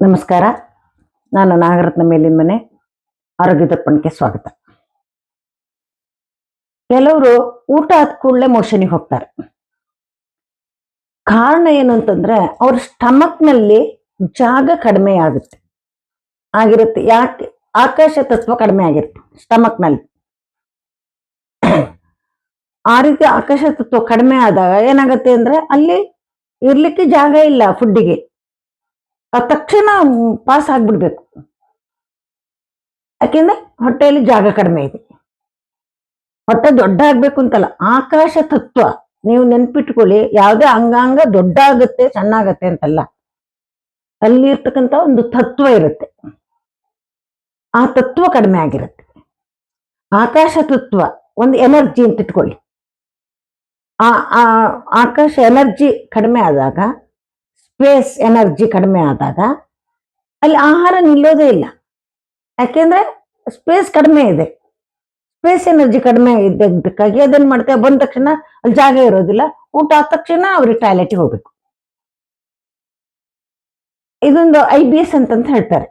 ನಮಸ್ಕಾರ. ನಾನು ನಾಗರತ್ನ ಮೇಲಿನ ಮನೆ. ಆರೋಗ್ಯ ದರ್ಪಣಕ್ಕೆ ಸ್ವಾಗತ. ಕೆಲವರು ಊಟ ಆದ ಕೂಡಲೇ ಮೋಷನಿಗೆ ಹೋಗ್ತಾರೆ. ಕಾರಣ ಏನು ಅಂತಂದ್ರೆ, ಅವ್ರ ಸ್ಟಮಕ್ನಲ್ಲಿ ಜಾಗ ಕಡಿಮೆ ಆಗುತ್ತೆ. ಆಗಿರುತ್ತೆ. ಯಾಕೆ? ಆಕಾಶ ತತ್ವ ಕಡಿಮೆ ಆಗಿರುತ್ತೆ ಸ್ಟಮಕ್ನಲ್ಲಿ. ಆ ರೀತಿ ಆಕಾಶ ತತ್ವ ಕಡಿಮೆ ಆದಾಗ ಏನಾಗತ್ತೆ ಅಂದ್ರೆ ಅಲ್ಲಿ ಇರ್ಲಿಕ್ಕೆ ಜಾಗ ಇಲ್ಲ ಫುಡ್ಡಿಗೆ ತಕ್ಷಣ ಪಾಸ್ ಆಗ್ಬಿಡ್ಬೇಕು. ಯಾಕೆಂದ್ರೆ ಹೊಟ್ಟೆಯಲ್ಲಿ ಜಾಗ ಕಡಿಮೆ ಇದೆ. ಹೊಟ್ಟೆ ದೊಡ್ಡ ಆಗ್ಬೇಕು ಅಂತಲ್ಲ, ಆಕಾಶ ತತ್ವ ನೀವು ನೆನ್ಪಿಟ್ಕೊಳ್ಳಿ, ಯಾವುದೇ ಅಂಗಾಂಗ ದೊಡ್ಡ ಆಗುತ್ತೆ, ಚೆನ್ನಾಗತ್ತೆ ಅಂತಲ್ಲ. ಅಲ್ಲಿ ಇರ್ತಕ್ಕಂಥ ಒಂದು ತತ್ವ ಇರುತ್ತೆ. ಆ ತತ್ವ ಕಡಿಮೆ ಆಗಿರುತ್ತೆ. ಆಕಾಶ ತತ್ವ, ಒಂದು ಎನರ್ಜಿ ಅಂತ ಇಟ್ಕೊಳ್ಳಿ. ಆ ಆಕಾಶ ಎನರ್ಜಿ ಕಡಿಮೆ ಆದಾಗ, ಸ್ಪೇಸ್ ಎನರ್ಜಿ ಕಡಿಮೆ ಆದಾಗ, ಅಲ್ಲಿ ಆಹಾರ ನಿಲ್ಲೋದೇ ಇಲ್ಲ. ಯಾಕೆಂದ್ರೆ ಸ್ಪೇಸ್ ಕಡಿಮೆ ಇದೆ. ಸ್ಪೇಸ್ ಎನರ್ಜಿ ಕಡಿಮೆ ಇದ್ದಕ್ಕಾಗಿ ಅದನ್ನ ಮಾಡ್ತೇವೆ. ಬಂದ ತಕ್ಷಣ ಅಲ್ಲಿ ಜಾಗ ಇರೋದಿಲ್ಲ. ಊಟ ಆದ ತಕ್ಷಣ ಅವ್ರಿಗೆ ಟಾಯ್ಲೆಟ್ಗೆ ಹೋಗಬೇಕು. ಇದೊಂದು ಐ ಬಿ ಎಸ್ ಅಂತಂತ ಹೇಳ್ತಾರೆ.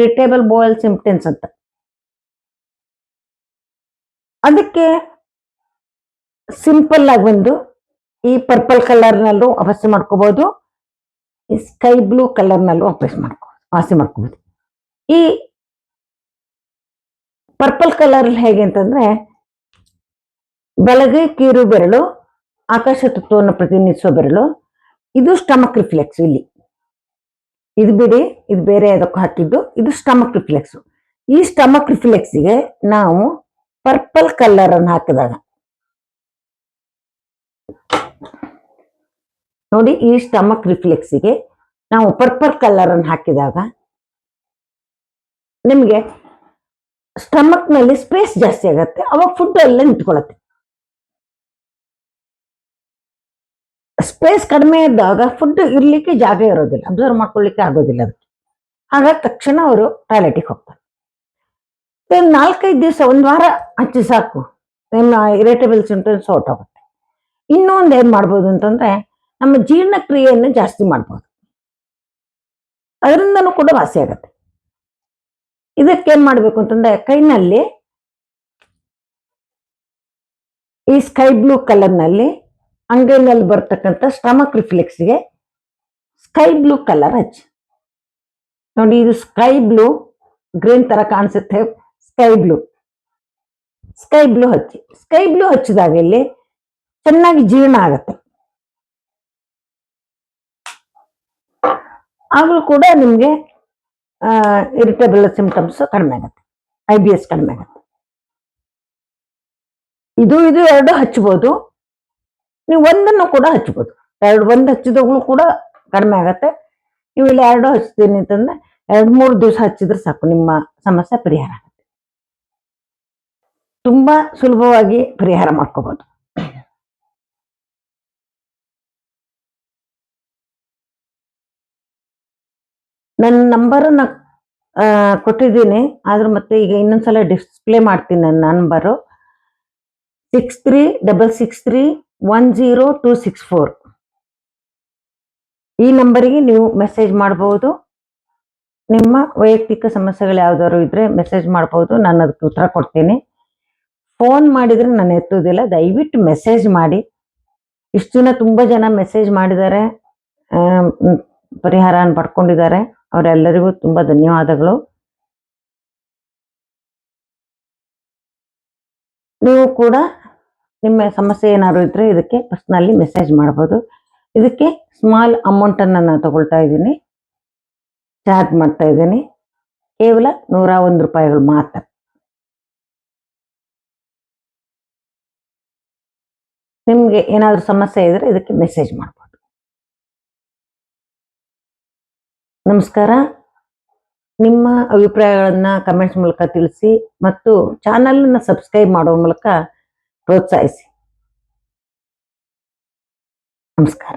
ಇರಿಟೇಬಲ್ ಬೋಯಲ್ ಸಿಂಪ್ಟೆನ್ಸ್ ಅಂತ. ಅದಕ್ಕೆ ಸಿಂಪಲ್ ಆಗಿ ಒಂದು ಈ ಪರ್ಪಲ್ ಕಲರ್ನಲ್ಲೂ ವಾಸಿ ಮಾಡ್ಕೋಬಹುದು ಈ ಸ್ಕೈ ಬ್ಲೂ ಕಲರ್ನಲ್ಲೂ ವಾಪಸ್ ಮಾಡ್ಕೋ ವಾಸಿ ಮಾಡ್ಕೋಬಹುದು ಈ ಪರ್ಪಲ್ ಕಲರ್ ಹೇಗೆ ಅಂತಂದ್ರೆ, ಬೆಳಗ್ಗೆ ಕೀರು ಬೆರಳು, ಆಕಾಶ ತತ್ವವನ್ನು ಪ್ರತಿನಿಧಿಸುವ ಬೆರಳು, ಇದು ಸ್ಟಮಕ್ ರಿಫ್ಲೆಕ್ಸ್ ಇಲ್ಲಿ. ಇದು ಬಿಡಿ, ಇದು ಬೇರೆ ಅದಕ್ಕೂ ಹಾಕಿದ್ದು, ಇದು ಸ್ಟಮಕ್ ರಿಫ್ಲೆಕ್ಸ್ ಈ ಸ್ಟಮಕ್ ರಿಫ್ಲೆಕ್ಸ್ಗೆ ನಾವು ಪರ್ಪಲ್ ಕಲರ್ ಅನ್ನು ಹಾಕಿದಾಗ ನೋಡಿ ಈ ಸ್ಟಮಕ್ ರಿಫ್ಲೆಕ್ಸಿಗೆ ನಾವು ಪರ್ಪಲ್ ಕಲರ್ ಅನ್ನು ಹಾಕಿದಾಗ ನಿಮಗೆ ಸ್ಟಮಕ್ನಲ್ಲಿ ಸ್ಪೇಸ್ ಜಾಸ್ತಿ ಆಗತ್ತೆ. ಅವಾಗ ಫುಡ್ ಅಲ್ಲೇ ನಿಂತ್ಕೊಳತ್ತೆ. ಸ್ಪೇಸ್ ಕಡಿಮೆ ಇದ್ದಾಗ ಫುಡ್ ಇರ್ಲಿಕ್ಕೆ ಜಾಗ ಇರೋದಿಲ್ಲ. ಅಬ್ಸರ್ವ್ ಮಾಡ್ಕೊಳ್ಳಿಕ್ಕೆ ಆಗೋದಿಲ್ಲ ಅದಕ್ಕೆ. ಹಾಗಾಗಿ ತಕ್ಷಣ ಅವರು ಟಾಯ್ಲೆಟಿಗೆ ಹೋಗ್ತಾರೆ. ನಾಲ್ಕೈದು ದಿವಸ, ಒಂದು ವಾರ ಹಚ್ಚಿ ಸಾಕು. ನಿಮ್ಮ ಇರಿಟೇಬಲ್ ಸಿಂಟಮ್ಸ್ ಹೊರಟೋಗುತ್ತೆ ಇನ್ನೂ ಏನು ಮಾಡ್ಬೋದು ಅಂತಂದ್ರೆ ನಮ್ಮ ಜೀರ್ಣಕ್ರಿಯೆಯನ್ನು ಜಾಸ್ತಿ ಮಾಡ್ಬೋದು. ಅದರಿಂದನೂ ಕೂಡ ವಾಸಿ ಆಗತ್ತೆ. ಇದಕ್ಕೆ ಏನ್ ಮಾಡ್ಬೇಕು ಅಂತಂದ್ರೆ ಕೈನಲ್ಲಿ ಈ ಸ್ಕೈ ಬ್ಲೂ ಕಲರ್ನಲ್ಲಿ ಅಂಗೈನಲ್ಲಿ ಬರ್ತಕ್ಕಂಥ ಸ್ಟಮಕ್ ರಿಫ್ಲೆಕ್ಸ್ಗೆ ಸ್ಕೈ ಬ್ಲೂ ಕಲರ್ ಹಚ್ಚಿ. ನೋಡಿ ಇದು ಸ್ಕೈ ಬ್ಲೂ ಗ್ರೀನ್ ತರ ಕಾಣಿಸುತ್ತೆ ಸ್ಕೈ ಬ್ಲೂ. ಸ್ಕೈ ಬ್ಲೂ ಹಚ್ಚಿ. ಸ್ಕೈ ಬ್ಲೂ ಹಚ್ಚಿದಾಗ ಇಲ್ಲಿ ಚೆನ್ನಾಗಿ ಜೀರ್ಣ ಆಗತ್ತೆ. ಆಗಲೂ ಕೂಡ ನಿಮಗೆ ಇರಿಟೇಬಲ್ ಸಿಂಪ್ಟಮ್ಸ್ ಕಡಿಮೆ ಆಗುತ್ತೆ. ಐ ಬಿ ಎಸ್ ಕಡಿಮೆ ಆಗುತ್ತೆ. ಇದು ಇದು ಎರಡು ಹಚ್ಬೋದು. ನೀವು ಒಂದನ್ನು ಕೂಡ ಹಚ್ಬೋದು. ಎರಡು, ಒಂದು ಹಚ್ಚಿದಾಗ್ಲೂ ಕೂಡ ಕಡಿಮೆ ಆಗತ್ತೆ. ನೀವು ಇಲ್ಲಿ ಎರಡು ಹಚ್ತೀನಿ ಅಂತಂದ್ರೆ, ಎರಡು, ಮೂರು ದಿವಸ ಹಚ್ಚಿದ್ರೆ ಸಾಕು, ನಿಮ್ಮ ಸಮಸ್ಯೆ ಪರಿಹಾರ ಆಗುತ್ತೆ. ತುಂಬಾ ಸುಲಭವಾಗಿ ಪರಿಹಾರ ಮಾಡ್ಕೋಬಹುದು ನನ್ನ ನಂಬರನ್ನ ಕೊಟ್ಟಿದ್ದೀನಿ. ಆದ್ರೆ ಮತ್ತೆ ಈಗ ಇನ್ನೊಂದ್ಸಲ ಡಿಸ್ಪ್ಲೇ ಮಾಡ್ತೀನಿ ನನ್ನ number six three double six three one zero two six four ಈ ನಂಬರಿಗೆ ನೀವು ಮೆಸೇಜ್ ಮಾಡಬಹುದು ನಿಮ್ಮ ವೈಯಕ್ತಿಕ ಸಮಸ್ಯೆಗಳು ಯಾವ್ದಾದ್ರು ಇದ್ರೆ ಮೆಸೇಜ್ ಮಾಡಬಹುದು ನಾನು ಅದಕ್ಕೆ ಉತ್ತರ ಕೊಡ್ತೀನಿ. ಫೋನ್ ಮಾಡಿದ್ರೆ ನಾನು ಎತ್ತೋದಿಲ್ಲ ದಯವಿಟ್ಟು ಮೆಸೇಜ್ ಮಾಡಿ. ಇಷ್ಟು ಜನ ತುಂಬಾ ಜನ ಮೆಸೇಜ್ ಮಾಡಿದ್ದಾರೆ. ಪರಿಹಾರನ ಪರಿಹಾರ ಪಡ್ಕೊಂಡಿದ್ದಾರೆ. ಅವರೆಲ್ಲರಿಗೂ ತುಂಬ ಧನ್ಯವಾದಗಳು. ನೀವು ಕೂಡ ನಿಮ್ಮ ಸಮಸ್ಯೆ ಏನಾದ್ರು ಇದ್ದರೆ ಇದಕ್ಕೆ ಪರ್ಸ್ನಲಿ ಮೆಸೇಜ್ ಮಾಡ್ಬೋದು. ಇದಕ್ಕೆ ಸ್ಮಾಲ್ ಅಮೌಂಟನ್ನು ನಾನು ತಗೊಳ್ತಾ ಇದ್ದೀನಿ. ಚಾರ್ಜ್ ಮಾಡ್ತಾ ಇದ್ದೀನಿ. ಕೇವಲ ನೂರ ಒಂದು ರೂಪಾಯಿಗಳು ಮಾತ್ರ. ನಿಮಗೆ ಏನಾದರೂ ಸಮಸ್ಯೆ ಇದ್ದರೆ ಇದಕ್ಕೆ ಮೆಸೇಜ್ ಮಾಡ್ಬೋದು. ನಮಸ್ಕಾರ. ನಿಮ್ಮ ಅಭಿಪ್ರಾಯಗಳನ್ನು ಕಮೆಂಟ್ಸ್ ಮೂಲಕ ತಿಳಿಸಿ ಮತ್ತು ಚಾನಲನ್ನು ಸಬ್ಸ್ಕ್ರೈಬ್ ಮಾಡುವ ಮೂಲಕ ಪ್ರೋತ್ಸಾಹಿಸಿ. ನಮಸ್ಕಾರ.